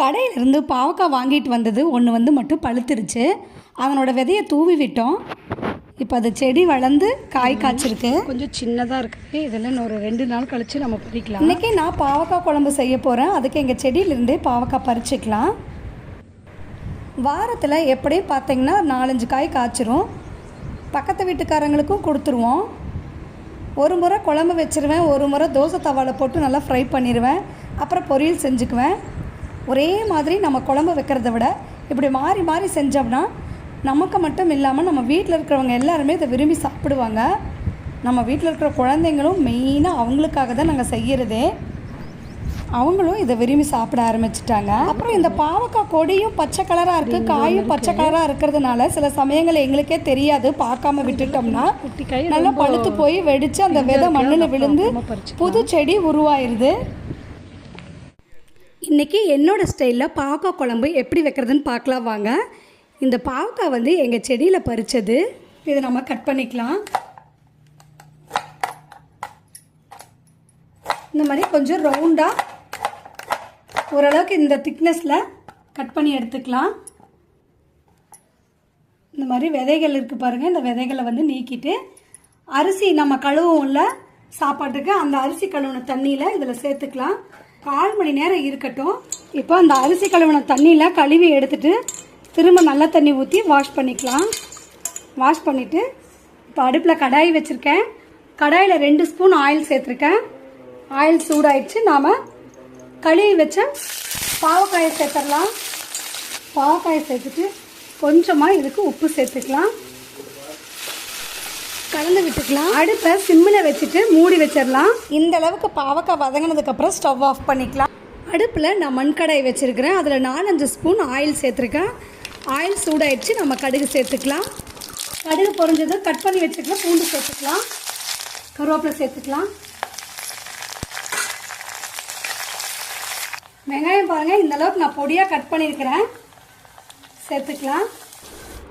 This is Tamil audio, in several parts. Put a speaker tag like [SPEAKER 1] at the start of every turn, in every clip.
[SPEAKER 1] கடையிலேருந்து பாவக்காய் வாங்கிட்டு வந்தது ஒன்று வந்து மட்டும் பழுத்துருச்சு. அதனோட விதையை தூவி விட்டோம். இப்போ அது செடி வளர்ந்து காய் காய்ச்சிருக்கு.
[SPEAKER 2] கொஞ்சம் சின்னதாக இருக்குது இதெல்லாம் ஒரு ரெண்டு நாள் கழித்து நம்ம பறிக்கலாம்
[SPEAKER 1] இன்றைக்கி நான் பாவக்காய் குழம்பு செய்ய போகிறேன் அதுக்கு எங்கள் செடியிலேருந்தே பாவக்காய் பறிச்சுக்கலாம். வாரத்தில் எப்படியும் பார்த்தீங்கன்னா நாலஞ்சு காய் காய்ச்சிரும். பக்கத்து வீட்டுக்காரங்களுக்கும் கொடுத்துருவோம். ஒரு முறை குழம்பு வச்சிருவேன். ஒரு முறை தோசை தவாவில் போட்டு நல்லா ஃப்ரை பண்ணிடுவேன் அப்புறம் பொரியல் செஞ்சுக்குவேன். ஒரே மாதிரி நம்ம குழம்பு வைக்கிறத விட இப்படி மாறி மாறி செஞ்சோம்னா நமக்கு மட்டும் இல்லாமல் நம்ம வீட்டில் இருக்கிறவங்க எல்லாருமே இதை விரும்பி சாப்பிடுவாங்க. நம்ம வீட்டில் இருக்கிற குழந்தைங்களும் மெயினாக அவங்களுக்காக தான் நாங்கள் செய்கிறதே அவங்களும் இதை விரும்பி சாப்பிட ஆரம்பிச்சிட்டாங்க. அப்புறம் இந்த பாவக்காய் கொடியும் பச்சை கலராக இருக்குது காயும் பச்சை கலராக இருக்கிறதுனால சில சமயங்கள் எங்களுக்கே தெரியாது. பார்க்காம விட்டுட்டோம்னா நல்லா பழுத்து போய் வெடித்து அந்த விதை மண்ணில் விழுந்து புது செடி உருவாயிருது. இன்றைக்கி என்னோடய ஸ்டைலில் பாவக்காய் குழம்பு எப்படி வைக்கிறதுன்னு பார்க்கலாம் வாங்க. இந்த பாவக்காய் வந்து எங்கள் செடியில் பறித்தது இதை நம்ம கட் பண்ணிக்கலாம். இந்த மாதிரி கொஞ்சம் ரவுண்டாக ஓரளவுக்கு இந்த திக்னஸில் கட் பண்ணி எடுத்துக்கலாம். இந்த மாதிரி விதைகள் இருக்குது பாருங்கள் இந்த விதைகளை வந்து நீக்கிட்டு அரிசி நம்ம கழுவும்ல சாப்பாட்டுக்கு அந்த அரிசி கழுவுன தண்ணியில் இதில் சேர்த்துக்கலாம். கால் மணி நேரம் இருக்கட்டும். இப்போ அந்த அரிசி கழுவின தண்ணியில் கழுவி எடுத்துட்டு திரும்ப நல்ல தண்ணி ஊற்றி வாஷ் பண்ணிக்கலாம். வாஷ் பண்ணிவிட்டு இப்போ அடுப்பில் கடாய் வச்சுருக்கேன். கடாயில் ரெண்டு ஸ்பூன் ஆயில் சேர்த்துருக்கேன். ஆயில் சூடாயிடுச்சு. நாம் கழுவி வச்ச பாவக்காயை சேர்த்துடலாம். பாவக்காயை சேர்த்துட்டு கொஞ்சமாக இதுக்கு உப்பு சேர்த்துக்கலாம். கலந்து விட்டுக்கலாம். அடுப்பை சிம்மில் வச்சுட்டு மூடி வச்சிடலாம். இந்த அளவுக்கு பாவக்காய் வதங்கினதுக்கப்புறம் ஸ்டவ் ஆஃப் பண்ணிக்கலாம். அடுப்பில் நான் மண்கடாய் வச்சுருக்கிறேன். அதில் நாலஞ்சு ஸ்பூன் ஆயில் சேர்த்துருக்கேன். ஆயில் சூடாயிடுச்சு நம்ம கடுகு சேர்த்துக்கலாம். கடுகு பொரிஞ்சதும் கட் பண்ணி வச்சுக்கலாம் பூண்டு சேர்த்துக்கலாம். கருவேப்பிலை சேர்த்துக்கலாம். வெங்காயம் பாருங்கள் இந்த அளவுக்கு நான் பொடியாக கட் பண்ணியிருக்கிறேன். சேர்த்துக்கலாம்.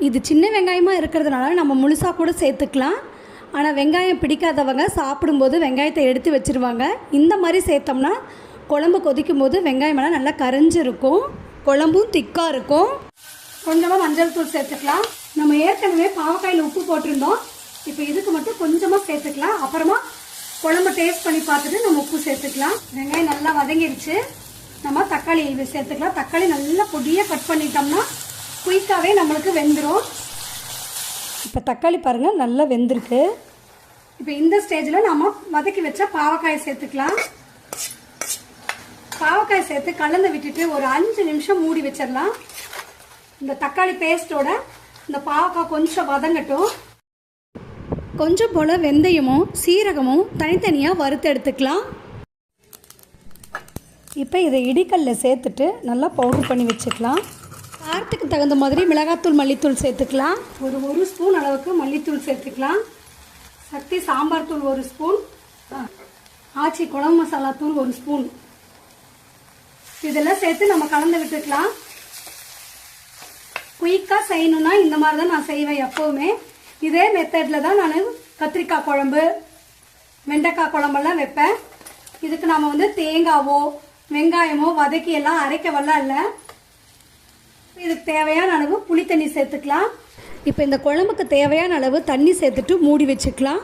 [SPEAKER 1] இது சின்ன வெங்காயமாக இருக்கிறதுனால நம்ம முழுசாக கூட சேர்த்துக்கலாம். ஆனால் வெங்காயம் பிடிக்காதவங்க சாப்பிடும்போது வெங்காயத்தை எடுத்து வச்சுருவாங்க. இந்த மாதிரி சேர்த்தோம்னா குழம்பு கொதிக்கும் போது வெங்காயமெல்லாம் நல்லா கரைஞ்சிருக்கும். குழம்பும் திக்காக இருக்கும். கொஞ்சமாக மஞ்சள் தூள் சேர்த்துக்கலாம். நம்ம ஏற்கனவே பாவக்காயில் உப்பு போட்டிருந்தோம். இப்போ இதுக்கு மட்டும் கொஞ்சமாக சேர்த்துக்கலாம். அப்புறமா குழம்பு டேஸ்ட் பண்ணி பார்த்துட்டு நம்ம உப்பு சேர்த்துக்கலாம். வெங்காயம் நல்லா வதங்கிடுச்சு நம்ம தக்காளி இது சேர்த்துக்கலாம். தக்காளி நல்லா பொடியாக கட் பண்ணிட்டோம்னா குயிக்காகவே நம்மளுக்கு வெந்துடும் இப்போ தக்காளி பாருங்கள் நல்லா வெந்திருக்கு. இப்போ இந்த ஸ்டேஜில் நம்ம வதக்கி வச்ச பாவக்காயை சேர்த்துக்கலாம். பாவக்காய் சேர்த்து கலந்து விட்டுட்டு ஒரு அஞ்சு நிமிஷம் மூடி வச்சிடலாம். இந்த தக்காளி பேஸ்ட்டோட இந்த பாவக்காய் கொஞ்சம் வதங்கட்டும். கொஞ்சம் போல் வெந்தயமும் சீரகமும் தனித்தனியாக வறுத்து எடுத்துக்கலாம். இப்போ இதை இடிக்கல்ல சேர்த்துட்டு நல்லா பவுடர் பண்ணி வச்சுக்கலாம். காரத்துக்கு தகுந்த மாதிரி மிளகாத்தூள் மல்லித்தூள் சேர்த்துக்கலாம். ஒரு ஒரு ஸ்பூன் அளவுக்கு மல்லித்தூள் சேர்த்துக்கலாம். சக்தி சாம்பார் தூள் ஒரு ஸ்பூன். ஆச்சி குழம்பு மசாலா தூள் ஒரு ஸ்பூன். இதெல்லாம் சேர்த்து நம்ம கலந்து விட்டுக்கலாம். குயிக்காக செய்யணும்னா இந்த மாதிரி தான் நான் செய்வேன் எப்போவுமே. இதே மெத்தடில் தான் நான் கத்திரிக்காய் குழம்பு வெண்டைக்காய் குழம்பெல்லாம் வைப்பேன். இதுக்கு நாம் வந்து தேங்காவோ வெங்காயமோ வதக்கி எல்லாம் அரைக்க வரலாம் இல்லை. இதுக்கு தேவையான அளவு புளி தண்ணி சேர்த்துக்கலாம். இப்போ இந்த குழம்புக்கு தேவையான அளவு தண்ணி சேர்த்துட்டு மூடி வச்சுக்கலாம்.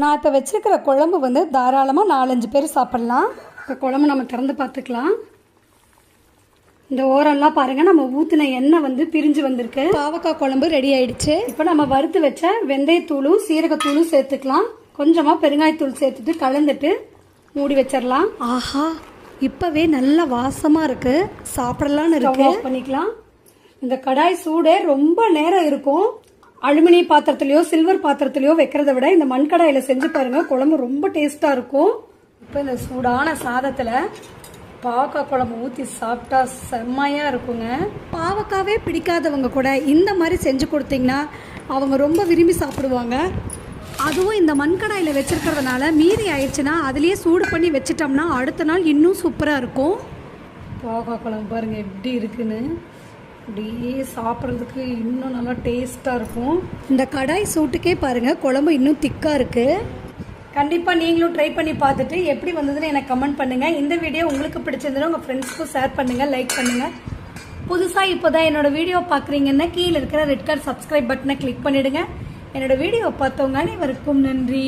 [SPEAKER 1] நான் இப்போ வச்சுருக்கிற குழம்பு வந்து தாராளமாக நாலஞ்சு பேர் சாப்பிட்லாம். இப்போ குழம்பு நம்ம திறந்து பார்த்துக்கலாம். இந்த ஓரம்லாம் பாருங்கள் நம்ம ஊற்றின எண்ணெய் வந்து பிரிஞ்சு வந்திருக்கு. பாவக்காய் குழம்பு ரெடி ஆயிடுச்சு. இப்போ நம்ம வறுத்து வச்ச வெந்தயத்தூளும் சீரகத்தூளும் சேர்த்துக்கலாம். கொஞ்சமாக பெருங்காயத்தூள் சேர்த்துட்டு கலந்துட்டு மூடி வச்சிடலாம். ஆஹா இப்போவே நல்ல வாசமாக இருக்குது சாப்பிடலான்னு இருக்கு. பண்ணிக்கலாம். இந்த கடாய் சூடே ரொம்ப நேரம் இருக்கும். அலுமினிய பாத்திரத்துலையோ சில்வர் பாத்திரத்துலையோ வைக்கிறத விட இந்த மண் கடாயில் செஞ்சு பாருங்க குழம்பு ரொம்ப டேஸ்ட்டாக இருக்கும். இப்போ இந்த சூடான சாதத்தில் பாவக்காய் குழம்பு ஊற்றி சாப்பிட்டா செம்மையாக இருக்குங்க. பாவக்காவே பிடிக்காதவங்க கூட இந்த மாதிரி செஞ்சு கொடுத்தீங்கன்னா அவங்க ரொம்ப விரும்பி சாப்பிடுவாங்க. அதுவும் இந்த மண்கடாயில் வச்சுருக்கிறதுனால மீதி ஆயிடுச்சுன்னா அதுலேயே சூடு பண்ணி வச்சிட்டோம்னா அடுத்த நாள் இன்னும் சூப்பராக இருக்கும். பாவக்காய் குழம்பு பாருங்கள் எப்படி இருக்குன்னு. அப்படியே சாப்பிட்றதுக்கு இன்னும் நல்லா டேஸ்ட்டாக இருக்கும். இந்த கடாய் சூட்டுக்கே பாருங்கள் குழம்பு இன்னும் திக்காக இருக்குது கண்டிப்பாக நீங்களும் ட்ரை பண்ணி பார்த்துட்டு எப்படி வந்ததுன்னு எனக்கு கமெண்ட் பண்ணுங்கள் இந்த வீடியோ உங்களுக்கு பிடிச்சிருந்ததுன்னா உங்கள் ஃப்ரெண்ட்ஸ்க்கும் ஷேர் பண்ணுங்கள் லைக் பண்ணுங்கள் புதுசாக இப்போ தான் என்னோடய வீடியோ பார்க்குறீங்கன்னா கீழே இருக்கிற ரெட் கார்ட் சப்ஸ்கிரைப் பட்டனை கிளிக் பண்ணிடுங்க. என்னோடய வீடியோ பார்த்தவங்க அனைவருக்கும் நன்றி.